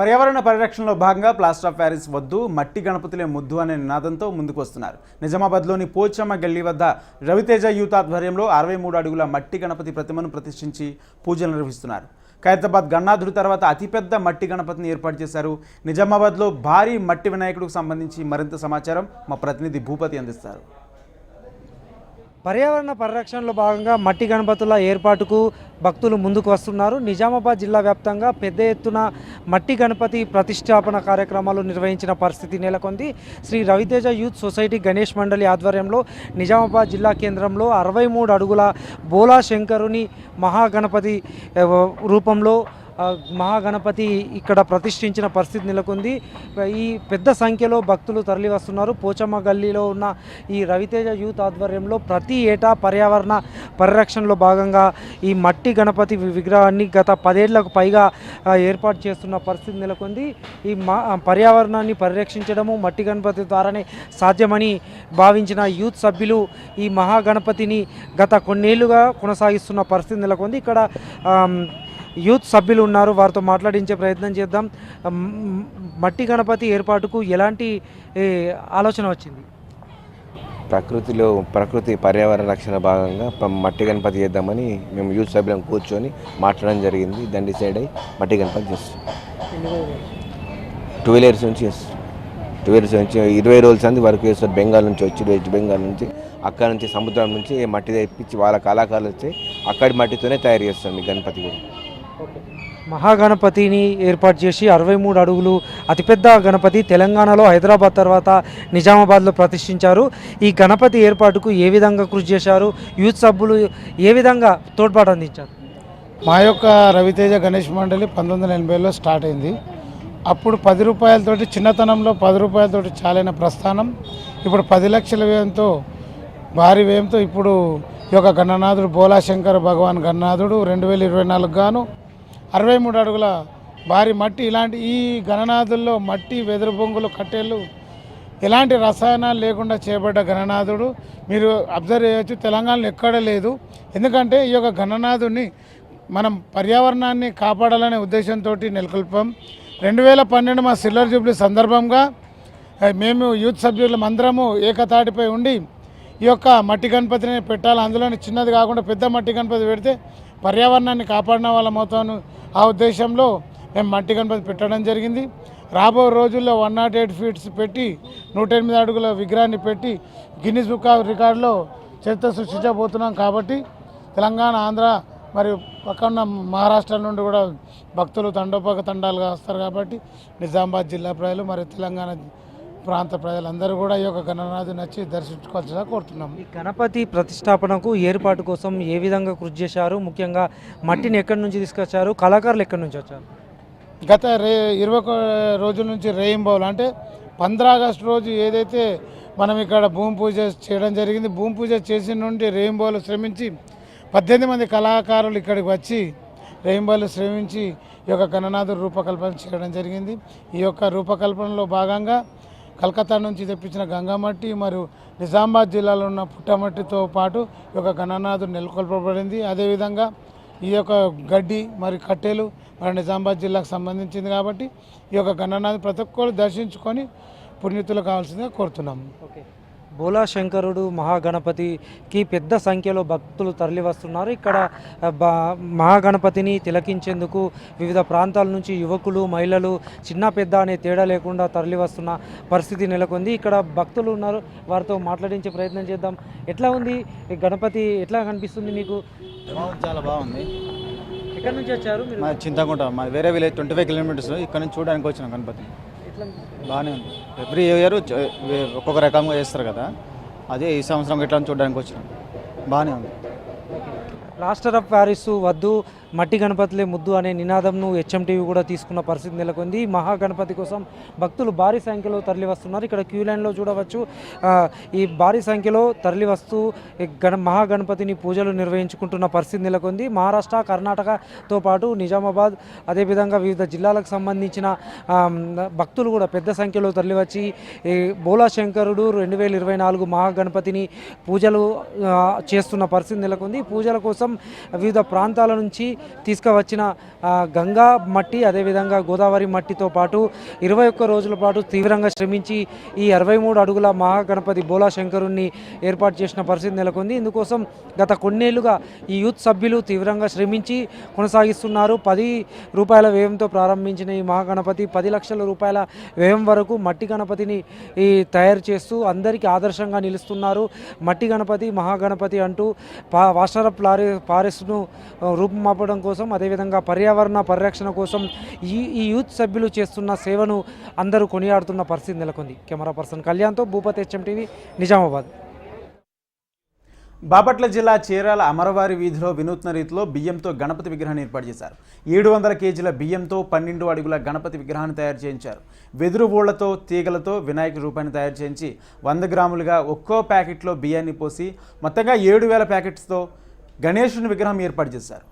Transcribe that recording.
పర్యావరణ పరిరక్షణలో భాగంగా ప్లాస్టర్ ఆఫ్ ప్యారిస్ వద్దు మట్టి గణపతులే ముద్దు అనే నినాదంతో ముందుకు వస్తున్నారు నిజామాబాద్లోని పోచమ్మ గల్లీ వద్ద రవితేజ యూత్ ఆధ్వర్యంలో అరవై మూడు అడుగుల మట్టి గణపతి ప్రతిమను ప్రతిష్ఠించి పూజలు నిర్వహిస్తున్నారు. ఖైరతాబాద్ గన్నాధుడు తర్వాత అతిపెద్ద మట్టి గణపతిని ఏర్పాటు చేశారు. నిజామాబాద్లో భారీ మట్టి వినాయకుడికి సంబంధించి మరింత సమాచారం మా ప్రతినిధి భూపతి అందిస్తారు. పర్యావరణ పరిరక్షణలో భాగంగా మట్టి గణపతుల ఏర్పాటుకు భక్తులు ముందుకు వస్తున్నారు. నిజామాబాద్ జిల్లా వ్యాప్తంగా పెద్ద ఎత్తున మట్టి గణపతి ప్రతిష్టాపన కార్యక్రమాలు నిర్వహించిన పరిస్థితి నెలకొంది. శ్రీ రవితేజ యూత్ సొసైటీ గణేష్ మండలి ఆధ్వర్యంలో నిజామాబాద్ జిల్లా కేంద్రంలో అరవై మూడు అడుగుల బోలా శంకరుని మహాగణపతి రూపంలో మహాగణపతి ఇక్కడ ప్రతిష్ఠించిన పరిస్థితి నెలకొంది. ఈ పెద్ద సంఖ్యలో భక్తులు తరలి వస్తున్నారు పోచమ్మ గల్లీలో ఉన్న ఈ రవితేజ యూత్ ఆధ్వర్యంలో ప్రతి ఏటా పర్యావరణ పరిరక్షణలో భాగంగా ఈ మట్టి గణపతి విగ్రహాన్ని గత పదేళ్ళకు పైగా ఏర్పాటు చేస్తున్న పరిస్థితి నెలకొంది. ఈ మా పర్యావరణాన్ని పరిరక్షించడము మట్టి గణపతి ద్వారానే సాధ్యమని భావించిన యూత్ సభ్యులు ఈ మహాగణపతిని గత కొన్నేళ్ళుగా కొనసాగిస్తున్న పరిస్థితి నెలకొంది. ఇక్కడ యూత్ సభ్యులు ఉన్నారు. వారితో మాట్లాడించే ప్రయత్నం చేద్దాం. మట్టి గణపతి ఏర్పాటుకు ఎలాంటి ఆలోచన వచ్చింది? ప్రకృతిలో ప్రకృతి పర్యావరణ రక్షణ భాగంగా మట్టి గణపతి చేద్దామని మేము యూత్ సభ్యులం కూర్చొని మాట్లాడడం జరిగింది. దాన్ని డిసైడ్ అయ్యి మట్టి గణపతి చేస్తాం టూ ఇయర్స్ నుంచి చేస్తాం టూ ఇయర్స్ నుంచి ఇరవై రోజుల సంది వరకు చేస్తారు. బెంగాల్ నుంచి వచ్చి వెస్ట్ బెంగాల్ నుంచి అక్కడ నుంచి సముద్రం నుంచి మట్టి తెప్పించి వాళ్ళ కళాకారులు వచ్చి అక్కడి మట్టితోనే తయారు చేస్తాం మీ గణపతి కూడా మహాగణపతిని ఏర్పాటు చేసి అరవై మూడు అడుగులు అతిపెద్ద గణపతి తెలంగాణలో హైదరాబాద్ తర్వాత నిజామాబాద్లో ప్రతిష్ఠించారు. ఈ గణపతి ఏర్పాటుకు ఏ విధంగా కృషి చేశారు? యూత్ సభ్యులు ఏ విధంగా తోడ్పాటు అందించారు? మా యొక్క రవితేజ గణేష్ మండలి పంతొమ్మిది వందల ఎనభైలో స్టార్ట్ అయింది. అప్పుడు పది రూపాయలతోటి చిన్నతనంలో పది రూపాయలతోటి చాలైన ప్రస్థానం ఇప్పుడు పది లక్షల వ్యయంతో భారీ వ్యయంతో ఇప్పుడు ఈ యొక్క గణనాథుడు బోలాశంకర్ భగవాన్ గణనాథుడు రెండు వేల ఇరవై నాలుగు గాను అరవై మూడు అడుగుల భారీ మట్టి ఇలాంటి ఈ గణనాథుల్లో మట్టి వెదురు బొంగులు కట్టెలు ఎలాంటి రసాయనాలు లేకుండా చేయబడ్డ గణనాథుడు. మీరు అబ్జర్వ్ చేయొచ్చు తెలంగాణలో ఎక్కడ లేదు. ఎందుకంటే ఈ యొక్క గణనాథుడిని మనం పర్యావరణాన్ని కాపాడాలనే ఉద్దేశంతో నెలకొల్పాం. రెండు వేల పన్నెండు మా సిల్వర్ జూబ్లీ సందర్భంగా మేము యూత్ సభ్యులం అందరము ఏకతాటిపై ఉండి ఈ యొక్క మట్టి గణపతిని పెట్టాలి. అందులోని చిన్నది కాకుండా పెద్ద మట్టి గణపతి పెడితే పర్యావరణాన్ని కాపాడిన వాళ్ళం అవుతాను. ఆ ఉద్దేశంలో మేము మట్టి గణపతి పెట్టడం జరిగింది. రాబో రోజుల్లో వన్ నాట్ ఎయిట్ ఫీట్స్ పెట్టి నూట ఎనిమిది అడుగుల విగ్రహాన్ని పెట్టి గిన్నిస్ బుక్ ఆఫ్ రికార్డులో చరిత్ర సృష్టించబోతున్నాం కాబట్టి తెలంగాణ ఆంధ్ర మరియు పక్కన మహారాష్ట్ర నుండి కూడా భక్తులు తండోపక తండాలుగా వస్తారు కాబట్టి నిజామాబాద్ జిల్లా ప్రజలు మరియు తెలంగాణ ప్రాంత ప్రజలందరూ కూడా ఈ యొక్క గణనాథుని వచ్చి దర్శించుకోవాల్సిందిగా కోరుతున్నాం ఈ గణపతి ప్రతిష్టాపనకు ఏర్పాటు కోసం ఏ విధంగా కృషి చేశారు? ముఖ్యంగా మట్టిని ఎక్కడి నుంచి తీసుకొచ్చారు? కళాకారులు ఎక్కడి నుంచి వచ్చారు? గత రే ఇరవై రోజుల నుంచి రెయిన్బోలు అంటే పంద్ర ఆగస్టు రోజు ఏదైతే మనం ఇక్కడ భూమి పూజ చేయడం జరిగింది భూమి పూజ చేసిన నుండి రెయిన్బోలు శ్రమించి పద్దెనిమిది మంది కళాకారులు ఇక్కడికి వచ్చి రెయిన్బోలు శ్రమించి ఈ యొక్క గణనాథుడు రూపకల్పన చేయడం జరిగింది. ఈ యొక్క రూపకల్పనలో భాగంగా కలకత్తా నుంచి తెప్పించిన గంగామట్టి మరియు నిజామాబాద్ జిల్లాలో ఉన్న పుట్టమట్టితో పాటు ఈ యొక్క గణనాథుడు నెలకొల్పబడింది. అదేవిధంగా ఈ యొక్క గడ్డి మరి కట్టెలు మరి నిజామాబాద్ జిల్లాకు సంబంధించింది కాబట్టి ఈ యొక్క గణనాథ్ ప్రతి ఒక్కరు దర్శించుకొని పుణ్యతులు కావాల్సిందిగా కోరుతున్నాము. ఓకే. బోలా శంకరుడు మహాగణపతికి పెద్ద సంఖ్యలో భక్తులు తరలి వస్తున్నారు ఇక్కడ మహాగణపతిని తిలకించేందుకు వివిధ ప్రాంతాల నుంచి యువకులు మహిళలు చిన్న పెద్ద అనే తేడా లేకుండా తరలి వస్తున్న పరిస్థితి నెలకొంది. ఇక్కడ భక్తులు ఉన్నారు. వారితో మాట్లాడించే ప్రయత్నం చేద్దాం. ఎట్లా ఉంది? గణపతి ఎట్లా కనిపిస్తుంది మీకు? చాలా బాగుంది. ఎక్కడి నుంచి వచ్చారు చింతకుంట. మా వేరే విలేజ్ ట్వంటీ ఫైవ్ కిలోమీటర్స్. ఇక్కడ నుంచి చూడడానికి వచ్చినాం గణపతి బాగానే ఉంది? ఎవ్రీ ఇయర్ ఒక్కొక్క రకంగా చేస్తారు కదా. అదే ఈ సంవత్సరం ఎట్లా చూడడానికి వచ్చినాం. బాగానే ఉంది. ప్లాస్టర్ ఆఫ్ ప్యారిస్ వద్దు. మట్టి గణపతిలే ముద్దు అనే నినాదంను హెచ్ఎంటీవీ కూడా తీసుకున్న పరిస్థితి నెలకొంది. మహాగణపతి కోసం భక్తులు భారీ సంఖ్యలో తరలి వస్తున్నారు ఇక్కడ క్యూ లైన్లో చూడవచ్చు. ఈ భారీ సంఖ్యలో తరలి వస్తూ గణ మహాగణపతిని పూజలు నిర్వహించుకుంటున్న పరిస్థితి నెలకొంది. మహారాష్ట్ర కర్ణాటకతో పాటు నిజామాబాద్ అదేవిధంగా వివిధ జిల్లాలకు సంబంధించిన భక్తులు కూడా పెద్ద సంఖ్యలో తరలివచ్చి ఈ బోలా శంకరుడు రెండు వేల ఇరవై నాలుగు మహాగణపతిని పూజలు చేస్తున్న పరిస్థితి నెలకొంది. పూజల కోసం వివిధ ప్రాంతాల నుంచి తీసుకువచ్చిన గంగా మట్టి అదేవిధంగా గోదావరి మట్టితో పాటు ఇరవై ఒక్క రోజుల పాటు తీవ్రంగా శ్రమించి ఈ అరవై మూడు అడుగుల మహాగణపతి బోలా శంకరుణ్ణి ఏర్పాటు చేసిన పరిస్థితి నెలకొంది. ఇందుకోసం గత కొన్నేళ్ళుగా ఈ యూత్ సభ్యులు తీవ్రంగా శ్రమించి కొనసాగిస్తున్నారు. పది రూపాయల వ్యయంతో ప్రారంభించిన ఈ మహాగణపతి పది లక్షల రూపాయల వ్యయం వరకు మట్టి గణపతిని ఈ తయారు చేస్తూ అందరికీ ఆదర్శంగా నిలుస్తున్నారు. మట్టి గణపతి మహాగణపతి అంటూ పా వాషరప్ లారీ పారెస్ను రూపుమాపడం కోసం అదేవిధంగా పర్యావరణ పరిరక్షణ కోసం ఈ ఈ యూత్ సభ్యులు చేస్తున్న సేవను అందరూ కొనియాడుతున్న పరిస్థితి నెలకొంది. కెమెరా పర్సన్ కళ్యాణ్తో భూపతి హెచ్ఎం టీవీ నిజామాబాద్. బాపట్ల జిల్లా చీరాల అమరవారి వీధిలో వినూత్న రీతిలో బియ్యంతో గణపతి విగ్రహాన్ని ఏర్పాటు చేశారు. ఏడు వందల కేజీల బియ్యంతో పన్నెండు అడుగుల గణపతి విగ్రహాన్ని తయారు చేయించారు. వెదురు ఊళ్ళతో తీగలతో వినాయక రూపాన్ని తయారు చేయించి వంద గ్రాములుగా ఒక్కో ప్యాకెట్లో బియ్యాన్ని పోసి మొత్తంగా ఏడు వేల ప్యాకెట్స్తో గణేషుని విగ్రహం ఏర్పాటు చేశారు.